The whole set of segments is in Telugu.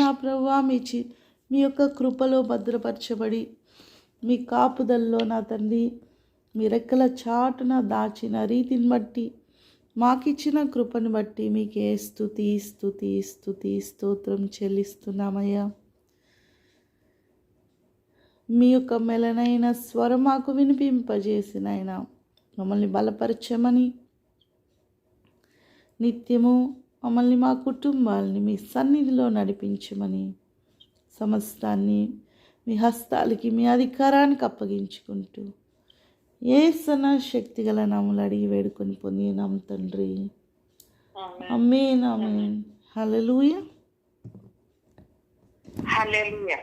నా ప్రభువా మీ చి మీ యొక్క కృపలో భద్రపరచబడి మీ కాపుదల్లో నా తండ్రి మీ రెక్కల చాటున దాచిన రీతిని బట్టి మాకిచ్చిన కృపను బట్టి మీకే స్థుతి స్థుతి స్థుతి స్తోత్రం చెల్లిస్తున్నామయ్యా. మీ యొక్క మెలనైన స్వరం మాకు వినిపింపజేసిన ఆయన మమ్మల్ని బలపరచమని నిత్యము మమ్మల్ని మా కుటుంబాలని మీ సన్నిధిలో నడిపించమని సమస్తాన్ని మీ హస్తాలకి మీ అధికారానికి అప్పగించుకుంటూ ఏ సన శక్తి గల నాములు అడిగి వేడుకొని పొందినాం తండ్రి. అమ్మేన్ అమ్మేన్ హల్లెలూయా. హల్లెలూయా.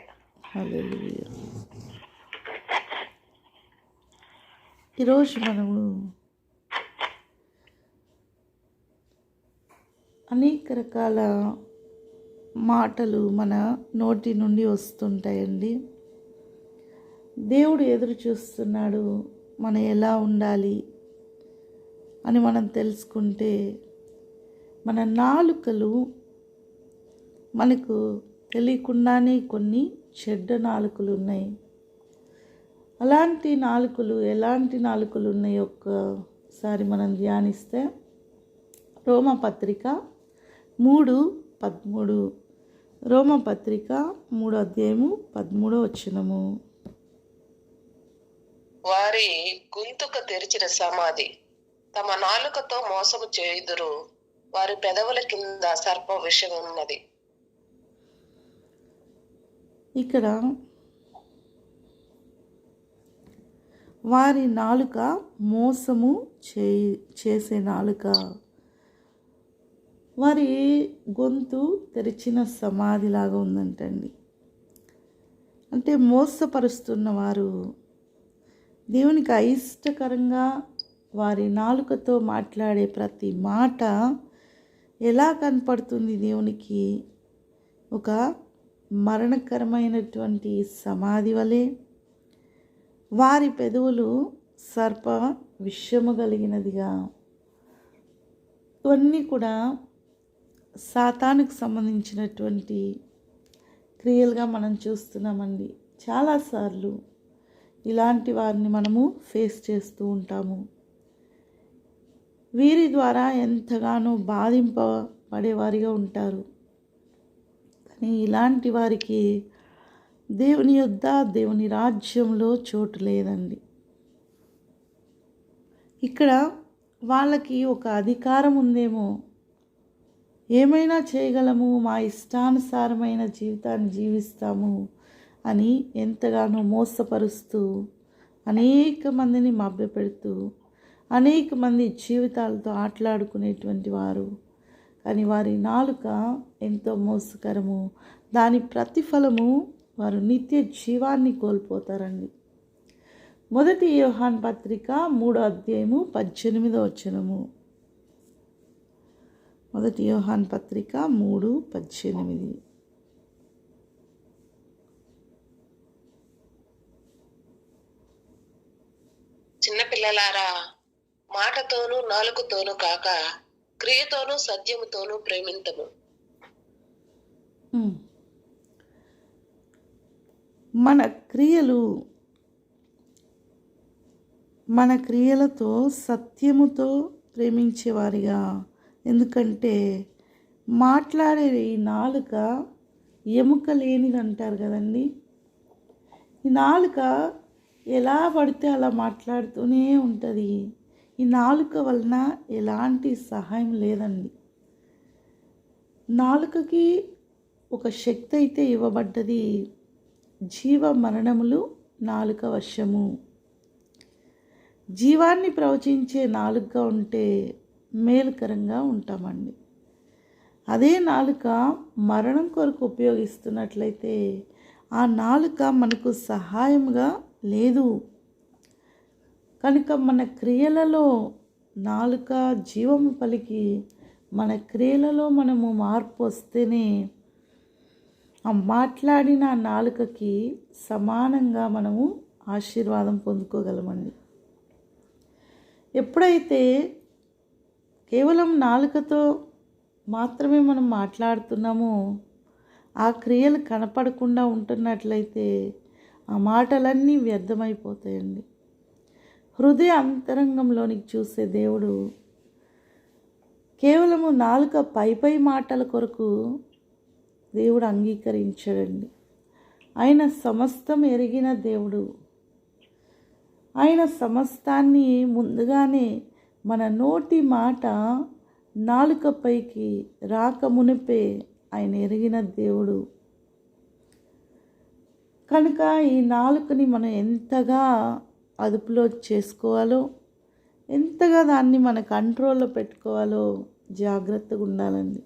హల్లెలూయా. ఈరోజు మనము అనేక రకాల మాటలు మన నోటి నుండి వస్తుంటాయండి. దేవుడు ఎదురు చూస్తున్నాడు మనం ఎలా ఉండాలి అని మనం తెలుసుకుంటే మన నాలుకలు మనకు తెలియకుండానే కొన్ని చెడ్డ నాలుకలు ఉన్నాయి. అలాంటి నాలుకలు ఎలాంటి నాలుకలు ఉన్నాయి? ఒక్కసారి మనం ధ్యానిస్తే రోమపత్రిక మూడు పదమూడు. రోమపత్రిక మూడు అధ్యాయము పదమూడో వచ్చినము వారి గొంతుక తెరిచిన సమాధి. తమ నాలుకతో మోసము చేయుదురు. వారి పెదవుల కింద సర్ప విషయం ఉన్నది. ఇక్కడ వారి నాలుక మోసము చే చేసే నాలుక. వారి గొంతు తెరిచిన సమాధిలాగా ఉందంటండి. అంటే మోసపరుస్తున్న వారు దేవునికి అయిష్టకరంగా వారి నాలుకతో మాట్లాడే ప్రతి మాట ఎలా కనపడుతుంది దేవునికి? ఒక మరణకరమైనటువంటి సమాధి వలె వారి పెదవులు సర్ప విషము కలిగినదిగా ఇవన్నీ కూడా సాతానికి సంబంధించినటువంటి క్రియలుగా మనం చూస్తున్నామండి. చాలాసార్లు ఇలాంటి వారిని మనము ఫేస్ చేస్తూ ఉంటాము. వీరి ద్వారా ఎంతగానో బాధింపబడేవారిగా ఉంటారు. కానీ ఇలాంటి వారికి దేవుని యొద్ద దేవుని రాజ్యంలో చోటు లేదండి. ఇక్కడ వాళ్ళకి ఒక అధికారం ఉందేమో ఏమైనా చేయగలము? మా ఇష్టానుసారమైన జీవితాన్ని జీవిస్తాము అని ఎంతగానో మోసపరుస్తూ అనేక మందిని మభ్యపెడుతూ అనేక మంది జీవితాలతో ఆటలాడుకునేటువంటి వారు. కానీ వారి నాలుక ఎంతో మోసకరము. దాని ప్రతిఫలము వారు నిత్య జీవాన్ని కోల్పోతారండి. మొదటి యోహాన్ పత్రిక మూడో అధ్యాయము పద్దెనిమిదో వచనము. మొదటి యోహాన్ పత్రిక మూడు పద్దెనిమిది చిన్నపిల్లలారా మాటతోనూ నాలుకతోనూ కాక క్రియతోనూ సత్యముతోనూ ప్రేమింతము. మన క్రియలు మన క్రియలతో సత్యముతో ప్రేమించేవారిగా ఎందుకంటే మాట్లాడే ఈ నాలుక ఎముక లేనిది అంటారు కదండి. ఈ నాలుక ఎలా పడితే అలా మాట్లాడుతూనే ఉంటుంది. ఈ నాలుక వలన ఎలాంటి సహాయం లేదండి. నాలుకకి ఒక శక్తి అయితే ఇవ్వబడ్డది. జీవ మరణములు నాలుక వశము. జీవాన్ని ప్రవచించే నాలుక ఉంటే మేలుకరంగా ఉంటామండి. అదే నాలుక మరణం కొరకు ఉపయోగిస్తున్నట్లయితే ఆ నాలుక మనకు సహాయంగా లేదు. కనుక మన క్రియలలో నాలుక జీవము పలికి మన క్రియలలో మనము మార్పు వస్తేనే ఆ మాట్లాడిన నాలుకకి సమానంగా మనము ఆశీర్వాదం పొందుకోగలమండి. ఎప్పుడైతే కేవలం నాలుకతో మాత్రమే మనం మాట్లాడుతున్నామో. ఆ క్రియలు కనపడకుండా ఉంటున్నట్లయితే ఆ మాటలన్నీ వ్యర్థమైపోతాయండి. హృదయ అంతరంగంలోనికి చూసే దేవుడు కేవలము నాలుక పై పై మాటల కొరకు దేవుడు అంగీకరించడండి. ఆయన సమస్తం ఎరిగిన దేవుడు. ఆయన సమస్తాన్ని ముందుగానే మన నోటి మాట నాలుకపైకి రాక మునిపే ఆయన ఎరిగిన దేవుడు. కనుక ఈ నాలుకని మనం ఎంతగా అదుపులో చేసుకోవాలో ఎంతగా దాన్ని మన కంట్రోల్లో పెట్టుకోవాలో జాగ్రత్తగా ఉండాలండి.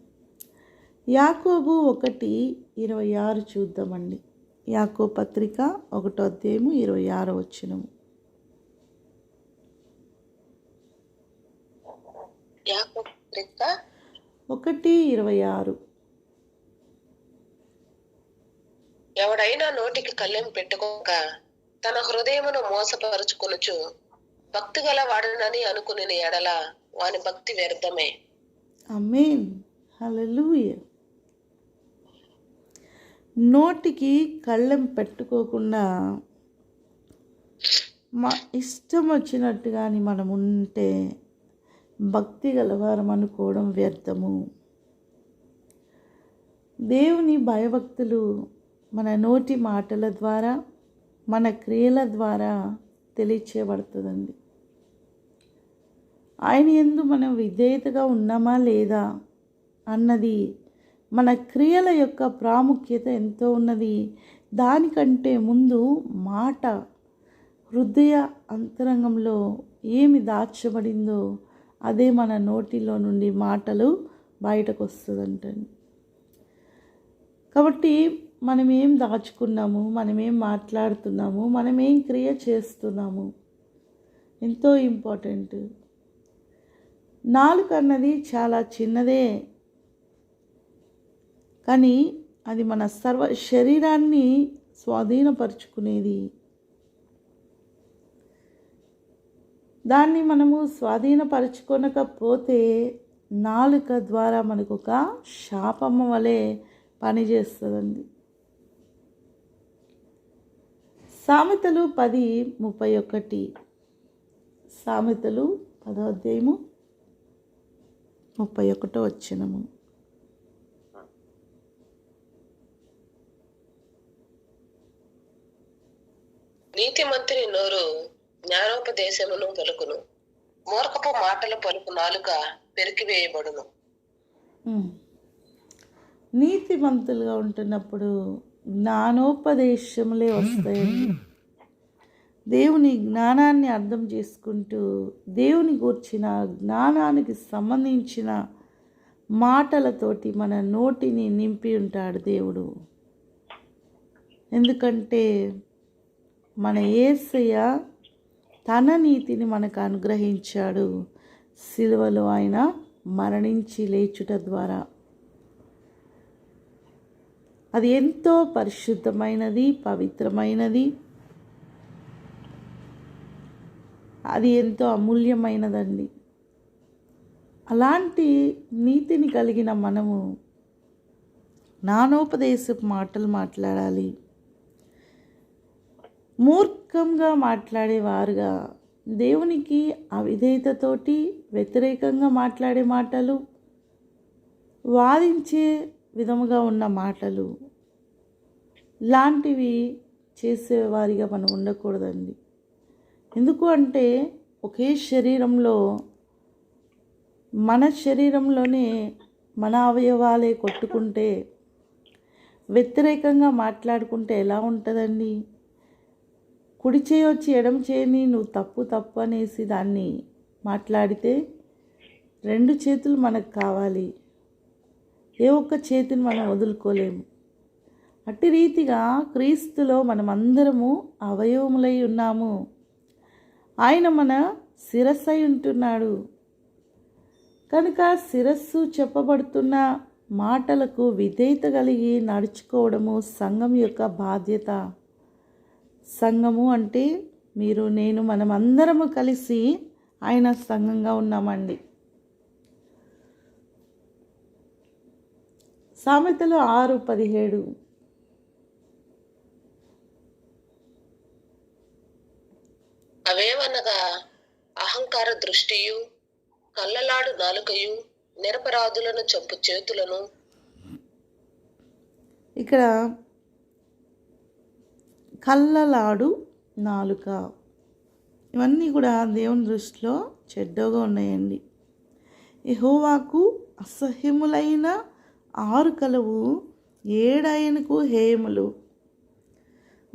యాకోబు ఒకటి ఇరవై ఆరు చూద్దామండి. యాకో పత్రిక ఒకటో అధ్యాయము ఇరవై ఆరు వచ్చినము యాకోబు పత్రిక ఒకటి ఇరవై ఆరు. ఎవడైనా నోటికి కళ్ళెం పెట్టుకోక తన హృదయమును మోసపరుచుకొనుచు భక్తి గల వాడనని అనుకుని ఎడల వాని భక్తి వ్యర్థమే. అమేన్ హల్లెలూయ. నోటికి కళ్ళెం పెట్టుకోకుండా మా ఇష్టం వచ్చినట్టుగాని మనం ఉంటే భక్తి గలవారం అనుకోవడం వ్యర్థము. దేవుని భయభక్తులు మన నోటి మాటల ద్వారా మన క్రియల ద్వారా తెలియచేయబడుతుందండి. ఆయన ఎందు మనం విధేయతగా ఉన్నామా లేదా అన్నది మన క్రియల యొక్క ప్రాముఖ్యత ఎంతో ఉన్నది దానికంటే ముందు మాట హృదయ అంతరంగంలో ఏమి దాచబడిందో అదే మన నోటిలో నుండి మాటలు బయటకు వస్తుందంటండి కాబట్టి మనం ఏం దాచుకున్నాము మనం ఏం మాట్లాడుతున్నాము మనం ఏం క్రియ చేస్తున్నాము? ఎంతో ఇంపార్టెంట్. నాలుక అన్నది చాలా చిన్నదే. కానీ అది మన సర్వ శరీరాన్ని స్వాధీనపరుచుకునేది. దాన్ని మనము స్వాధీనపరచుకొనకపోతే నాలుక ద్వారా మనకు ఒక శాపము వలె పనిచేస్తుందండి. సామెతలు పది ముప్పై ఒకటి. సామెతలు పదో అధ్యాయము ముప్పై ఒకటో వచ్చినము నీతిమంతుని నోరు జ్ఞానోపదేశమును పలుకును మూర్ఖపు మాటలు పలుకు నాలుక పెరికివేయబడును. నీతివంతులుగా నీతిమంతులుగా ఉంటున్నప్పుడు జ్ఞానోపదేశములే వస్తాయండి. దేవుని జ్ఞానాన్ని అర్థం చేసుకుంటూ దేవుని గూర్చిన జ్ఞానానికి సంబంధించిన మాటలతోటి మన నోటిని నింపి ఉంటాడు దేవుడు. ఎందుకంటే మన ఏసయ్య తన నీతిని మనకు అనుగ్రహించాడు. సిలువలో ఆయన మరణించి లేచుట ద్వారా. అది ఎంతో పరిశుద్ధమైనది పవిత్రమైనది. అది ఎంతో అమూల్యమైనదండి. అలాంటి నీతిని కలిగిన మనము నానోపదేశపు మాటలు మాట్లాడాలి. మూర్ఖంగా మాట్లాడేవారుగా. దేవునికి అవిధేయతతోటి వ్యతిరేకంగా మాట్లాడే మాటలు వాదించే విధముగా ఉన్న మాటలు లాంటివి చేసేవారిగా మనం ఉండకూడదండి. ఎందుకు అంటే ఒకే శరీరంలో మన శరీరంలోనే మన అవయవాలే కొట్టుకుంటే వ్యతిరేకంగా మాట్లాడుకుంటే ఎలా ఉంటుందండి? కుడి చేయి వచ్చి ఎడమ చేయని నువ్వు తప్పు తప్పు అనేసి దాన్ని మాట్లాడితే రెండు చేతులు మనకు కావాలి. ఏ ఒక్క చేతిని మనం వదులుకోలేము. అట్టి రీతిగా క్రీస్తులో మనమందరము అవయవములై ఉన్నాము. ఆయన మన శిరస్సై ఉంటున్నాడు. కనుక శిరస్సు చెప్పబడుతున్న మాటలకు విధేయత కలిగి నడుచుకోవడము సంఘం యొక్క బాధ్యత. సంఘము అంటే మీరు నేను మనం అందరము కలిసి ఆయన సంఘంగా ఉన్నామండి. సామెతలు ఆరు పదిహేడు. అవేవనగా? అహంకార దృష్టియు కళ్ళలాడు నాలుకయు నిరపరాధులను చంపు చేతులను. ఇక్కడ కళ్ళలాడు నాలుక. ఇవన్నీ కూడా దేవుని దృష్టిలో చెడ్డగా ఉన్నాయండి. యహోవాకు అసహ్యములైన ఆరు కలవు ఏడాయనకు హేయములు.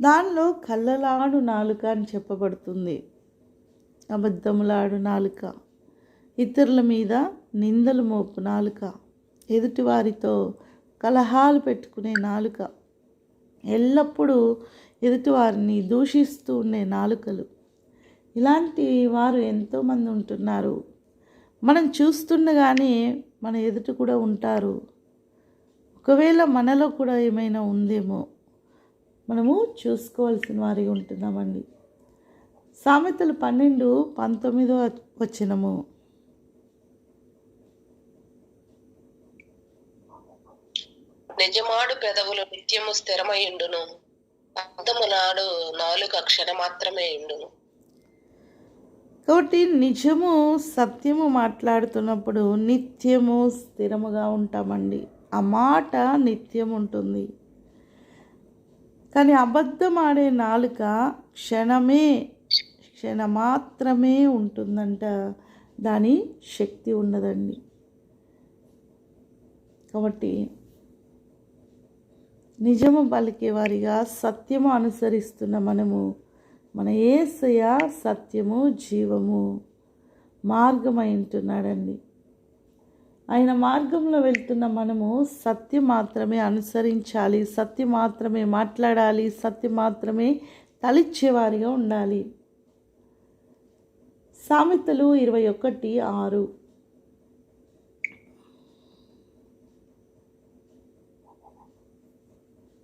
దానిలో కళ్ళలాడు నాలుక అని చెప్పబడుతుంది. అబద్ధములాడు నాలుక. ఇతరుల మీద నిందలు మోపు నాలుక. ఎదుటివారితో కలహాలు పెట్టుకునే నాలుక. ఎల్లప్పుడూ ఎదుటివారిని దూషిస్తూ ఉండే నాలుకలు. ఇలాంటి వారు ఎంతోమంది ఉంటున్నారు. మనం చూస్తుండగానే మన ఎదుట కూడా ఉంటారు. ఒకవేళ మనలో కూడా ఏమైనా ఉందేమో మనము చూసుకోవాల్సిన వారిగా ఉంటున్నామండి. సామెతలు పన్నెండు పంతొమ్మిదో వచ్చినము నిజమాడు పెదవులు నిత్యము స్థిరమైయుండును అర్థమునాడు నాలుక క్షణ మాత్రమే ఉండును. కాబట్టి నిజము సత్యము మాట్లాడుతున్నప్పుడు నిత్యము స్థిరముగా ఉంటామండి. ఆ మాట నిత్యం ఉంటుంది. కానీ అబద్ధం ఆడే నాలుక క్షణమే క్షణమాత్రమే ఉంటుందంట. దాని శక్తి ఉన్నదండి. కాబట్టి నిజము పలికే వారిగా సత్యము అనుసరిస్తున్న మనము మన ఏసయ సత్యము జీవము మార్గమై ఉంటున్నాడండి ఆయన మార్గంలో వెళ్తున్న మనము సత్యం మాత్రమే అనుసరించాలి సత్యం మాత్రమే మాట్లాడాలి సత్యం మాత్రమే తలిచ్చేవారిగా ఉండాలి. సామెతలు ఇరవై ఒకటి ఆరు.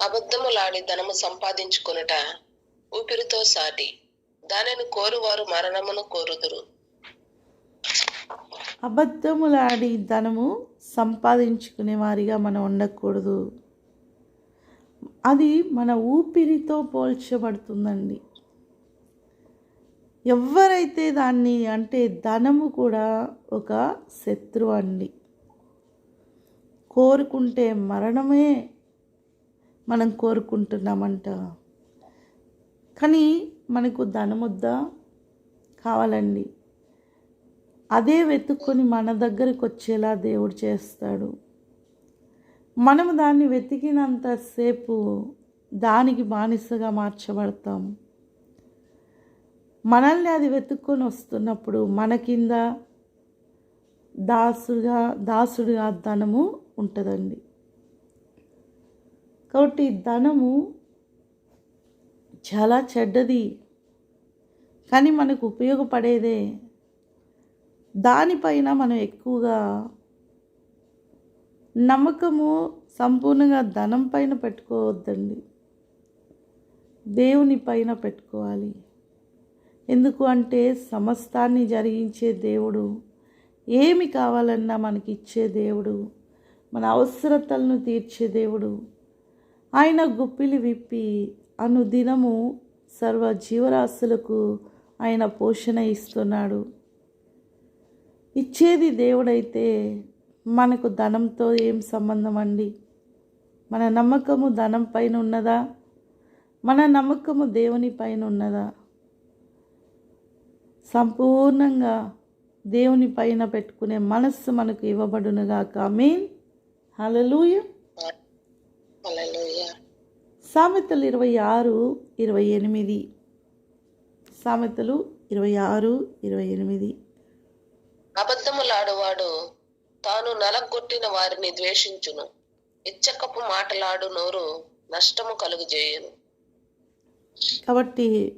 అబద్ధములాడి ధనము సంపాదించుకొనుట ఊపిరితో సాటి. దానిని కోరువారు మరణమును కోరుదురు. అబద్ధములాడి ధనము సంపాదించుకునే వారిగా మనం ఉండకూడదు. అది మన ఊపిరితో పోల్చబడుతుందండి. ఎవరైతే దాన్ని అంటే ధనము కూడా ఒక శత్రువు అండి. కోరుకుంటే మరణమే మనం కోరుకుంటున్నామంట. కానీ మనకు ధనముద్ద కావాలండి. అదే వెతుక్కొని మన దగ్గరికి వచ్చేలా దేవుడు చేస్తాడు. మనము దాన్ని వెతికినంతసేపు దానికి బానిసగా మార్చబడతాం. మనల్ని అది వెతుక్కొని వస్తున్నప్పుడు మన కింద దాసుగా దాసుడుగా ధనము ఉంటుందండి. కాబట్టి ధనము చాలా చెడ్డది. కానీ మనకు ఉపయోగపడేదే. దానిపైన మనం ఎక్కువగా నమ్మకము సంపూర్ణంగా ధనం పైన పెట్టుకోవద్దండి. దేవుని పైన పెట్టుకోవాలి. ఎందుకు అంటే సమస్తాన్ని జరిగించే దేవుడు ఏమి కావాలన్నా మనకి ఇచ్చే దేవుడు మన అవసరతలను తీర్చే దేవుడు ఆయన గుప్పిలి విప్పి అనుదినము సర్వ జీవరాశులకు ఆయన పోషణ ఇస్తున్నాడు. ఇచ్చేది దేవుడైతే మనకు ధనంతో ఏం సంబంధం అండి మన నమ్మకము ధనం పైన ఉన్నదా? మన నమ్మకము దేవుని పైన ఉన్నదా? సంపూర్ణంగా దేవుని పైన పెట్టుకునే మనస్సు మనకు ఇవ్వబడునుగాక. మీన్ హలలుయ సామెతలు ఇరవై ఆరు ఇరవై ఎనిమిది. సామెతలు ఇరవై ఆరు ఇరవై ఎనిమిది. అబద్ధములాడువాడు తాను నలగొట్టిన వారిని ద్వేషించును. ఇచ్చకపు మాటలాడు నోరు నష్టము కలుగుజేయును. కాబట్టి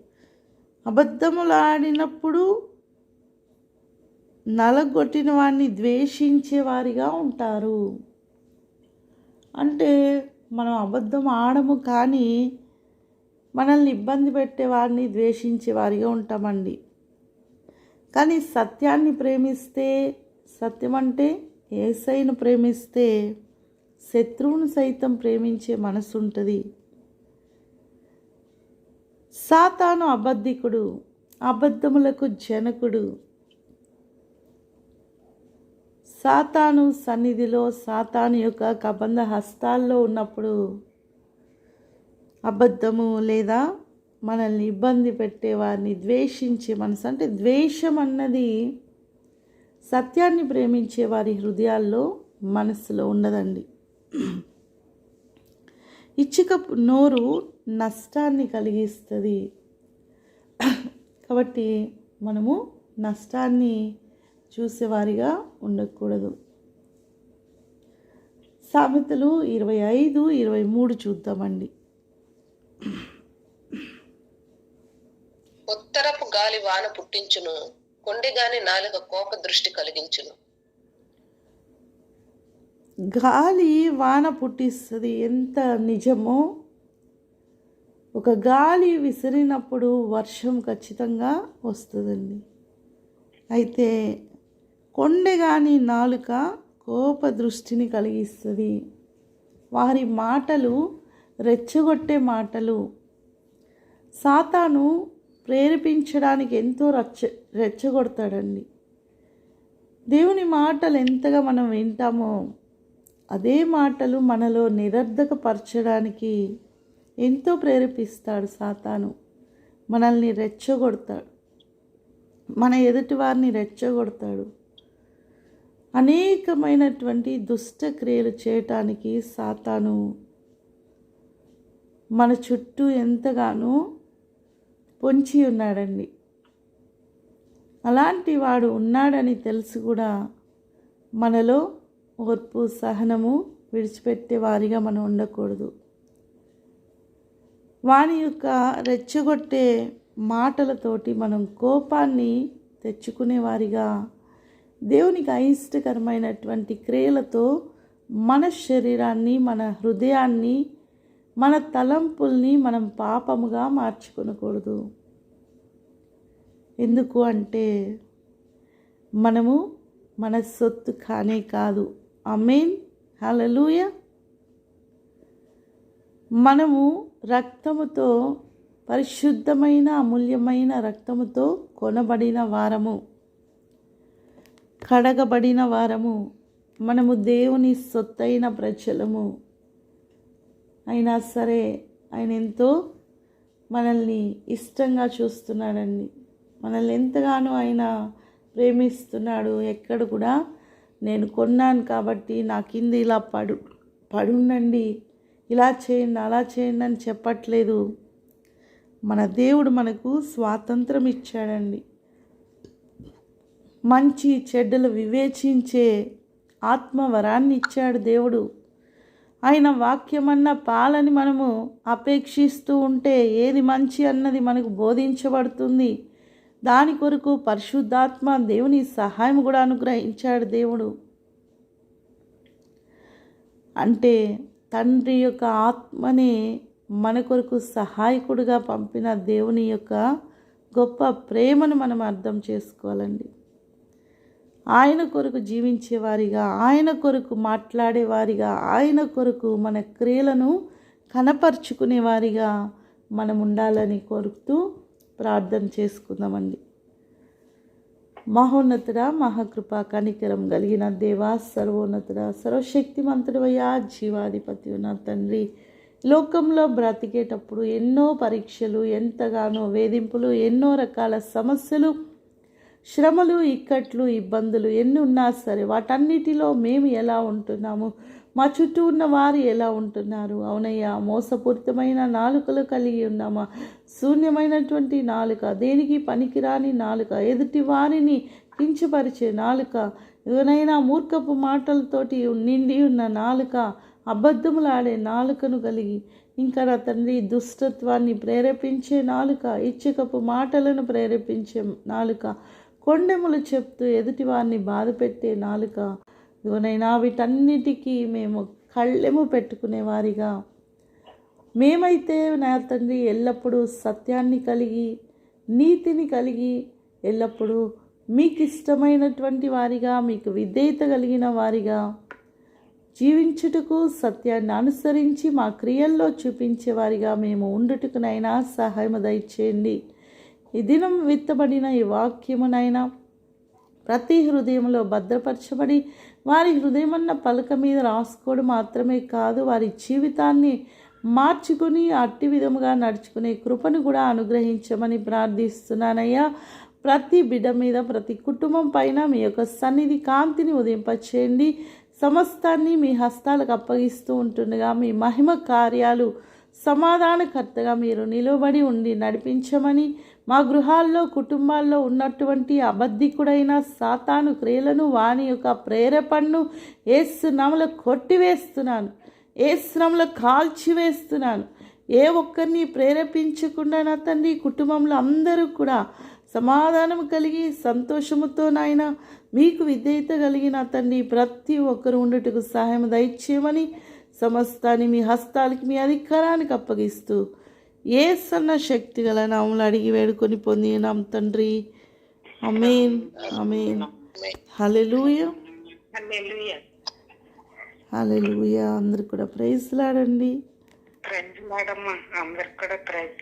అబద్ధములాడినప్పుడు నలగొట్టిన వాడిని ద్వేషించే వారిగా ఉంటారు. అంటే మనం అబద్ధం ఆడము కానీ మనల్ని ఇబ్బంది పెట్టే వారిని ద్వేషించే వారిగా ఉంటామండి. కానీ సత్యాన్ని ప్రేమిస్తే సత్యం అంటే ఏసైను ప్రేమిస్తే శత్రువును సైతం ప్రేమించే మనసు ఉంటుంది సాతాను అబద్ధికుడు అబద్ధములకు జనకుడు సాతాను సన్నిధిలో సాతాను యొక్క కబంధ హస్తాల్లో ఉన్నప్పుడు అబద్ధము లేదా మనల్ని ఇబ్బంది పెట్టే వారిని ద్వేషించే మనసు అంటే ద్వేషం అన్నది సత్యాన్ని ప్రేమించే వారి హృదయాల్లో మనసులో ఉండదండి ఇచ్చిక నోరు నష్టాన్ని కలిగిస్తుంది. కాబట్టి మనము నష్టాన్ని చూసేవారిగా ఉండకూడదు. సామెతలు ఇరవై ఐదు ఇరవై మూడు చూద్దామండి. ఉత్తరపు గాలి వాన పుట్టించును కొండిగాని నాలుక కోప దృష్టి కలిగించును. గాలి వాన పుట్టిస్తుంది ఎంత నిజమో? ఒక గాలి విసిరినప్పుడు వర్షం ఖచ్చితంగా వస్తుందండి. అయితే కొండెగాని నాలుక కోప దృష్టిని కలిగిస్తుంది. వారి మాటలు రెచ్చగొట్టే మాటలు. సాతాను ప్రేరేపించడానికి ఎంతో రచ్చ రెచ్చగొడతాడండి. దేవుని మాటలు ఎంతగా మనం వింటామో అదే మాటలు మనలో నిరర్ధకపరచడానికి ఎంతో ప్రేరేపిస్తాడు సాతాను. మనల్ని రెచ్చగొడతాడు. మన ఎదుటి వారిని రెచ్చగొడతాడు. అనేకమైనటువంటి దుష్ట క్రియలు చేయటానికి సాతాను మన చుట్టూ ఎంతగానో పొంచి ఉన్నాడండి. అలాంటి వాడు ఉన్నాడని తెలిసి కూడా మనలో ఓర్పు సహనము విడిచిపెట్టే వారిగా మనం ఉండకూడదు. వాని యొక్క రెచ్చగొట్టే మాటలతోటి మనం కోపాన్ని తెచ్చుకునే వారిగా దేవునికి అయిష్టకరమైనటువంటి క్రియలతో మన శరీరాన్ని మన హృదయాన్ని మన తలంపుల్ని మనం పాపముగా మార్చుకొనకూడదు. ఎందుకు అంటే మనము మన సొత్తు కానే కాదు. అమేన్ హలలుయ మనము రక్తముతో పరిశుద్ధమైన అమూల్యమైన రక్తముతో కొనబడిన వారము. కడగబడిన వారము. మనము దేవుని సొత్తైన ప్రజలము. అయినా సరే ఆయన ఎంతో మనల్ని ఇష్టంగా చూస్తున్నాడండి. మనల్ని ఎంతగానో ఆయన ప్రేమిస్తున్నాడు. ఎక్కడ కూడా నేను కొన్నాను కాబట్టి నా కింద ఇలా పడు పడుండండి. ఇలా చేయండి అలా చేయండి అని చెప్పట్లేదు. మన దేవుడు మనకు స్వాతంత్రం ఇచ్చాడండి. మంచి చెడ్డలు వివేచించే ఆత్మవరాన్ని ఇచ్చాడు దేవుడు. ఆయన వాక్యమన్న పాలని మనము అపేక్షిస్తూ ఉంటే ఏది మంచి అన్నది మనకు బోధించబడుతుంది. దాని కొరకు పరిశుద్ధాత్మ దేవుని సహాయం కూడా అనుగ్రహించాడు దేవుడు. అంటే తండ్రి యొక్క ఆత్మనే మన కొరకు సహాయకుడిగా పంపిన దేవుని యొక్క గొప్ప ప్రేమను మనం అర్థం చేసుకోవాలండి. ఆయన కొరకు జీవించేవారిగా ఆయన కొరకు మాట్లాడేవారిగా ఆయన కొరకు మన క్రియలను కనపరుచుకునేవారిగా మనం ఉండాలని కోరుతూ ప్రార్థన చేసుకుందామండి. మహోన్నతుడ మహాకృప కనికరం కలిగిన దేవా సర్వోన్నతుడ సర్వశక్తిమంతుడవయ్యా జీవాధిపతి నా తండ్రి లోకంలో బ్రతికేటప్పుడు ఎన్నో పరీక్షలు ఎంతగానో వేధింపులు ఎన్నో రకాల సమస్యలు శ్రమలు ఇక్కట్లు ఇబ్బందులు ఎన్ని ఉన్నా సరే వాటన్నిటిలో మేము ఎలా ఉంటున్నాము? మా చుట్టూ ఉన్న వారు ఎలా ఉంటున్నారు? అవునయ్యా మోసపూరితమైన నాలుకలు కలిగి ఉన్నామా శూన్యమైనటువంటి నాలుక దేనికి పనికిరాని నాలుక ఎదుటి వారిని కించపరిచే నాలుక ఏదైనా మూర్ఖపు మాటలతోటి నిండి ఉన్న నాలుక అబద్ధములాడే నాలుకను కలిగి ఇంకా నా తండ్రి దుష్టత్వాన్ని ప్రేరేపించే నాలుక ఇచ్చకపు మాటలను ప్రేరేపించే నాలుక కొండెములు చెప్తూ ఎదుటివారిని బాధపెట్టే నాలుక ఇవనైనా వీటన్నిటికీ మేము కళ్ళెము పెట్టుకునే వారిగా. మేమైతే నా తండ్రి ఎల్లప్పుడూ సత్యాన్ని కలిగి నీతిని కలిగి ఎల్లప్పుడూ మీకు ఇష్టమైనటువంటి వారిగా మీకు విధేయత కలిగిన వారిగా జీవించుటకు సత్యాన్ని అనుసరించి మా క్రియల్లో చూపించే వారిగా మేము ఉండుటకునైనా సహాయం దయచేయండి. ఈ దినం విత్తబడిన ఈ వాక్యమునైనా ప్రతి హృదయంలో భద్రపరచబడి వారి హృదయమన్న పలక మీద రాసుకోవడం మాత్రమే కాదు వారి జీవితాన్ని మార్చుకుని అట్టి విధముగా నడుచుకునే కృపను కూడా అనుగ్రహించమని ప్రార్థిస్తున్నానయ్యా. ప్రతి బిడ్డ మీద ప్రతి కుటుంబం పైన మీ యొక్క సన్నిధి కాంతిని ఉదయింపచేయండి. సమస్తాన్ని మీ హస్తాలకు అప్పగిస్తూ ఉంటుండగా మీ మహిమ కార్యాలు సమాధానకర్తగా మీరు నిలబడి ఉండి నడిపించమని మా గృహాల్లో కుటుంబాల్లో ఉన్నటువంటి అబద్ధికుడైన సాతాను క్రియలను వాని యొక్క ప్రేరేపణను ఏసునామలో కొట్టివేస్తున్నాను. ఏసునామలో కాల్చివేస్తున్నాను. ఏ ఒక్కరిని ప్రేరేపించకుండా నా తండ్రి కుటుంబంలో అందరూ కూడా సమాధానం కలిగి సంతోషముతో నాయన మీకు విధేయత కలిగిన తండ్రి ప్రతి ఒక్కరు ఉండటకు సహాయం దయచేయమని సమస్తాన్ని మీ హస్తాలకి మీ అధికారానికి అప్పగిస్తూ ఏ సన్న శక్తి గల నామలు అడిగి వేడుకొని పొందినాం తండ్రి. అమేన్ అమేన్ హలెలూయ హలెలూయ అందరు కూడా ప్రైజ్లాడండి. ప్రైజ్ లాడమ్మా అందరికి కూడా ప్రైజ్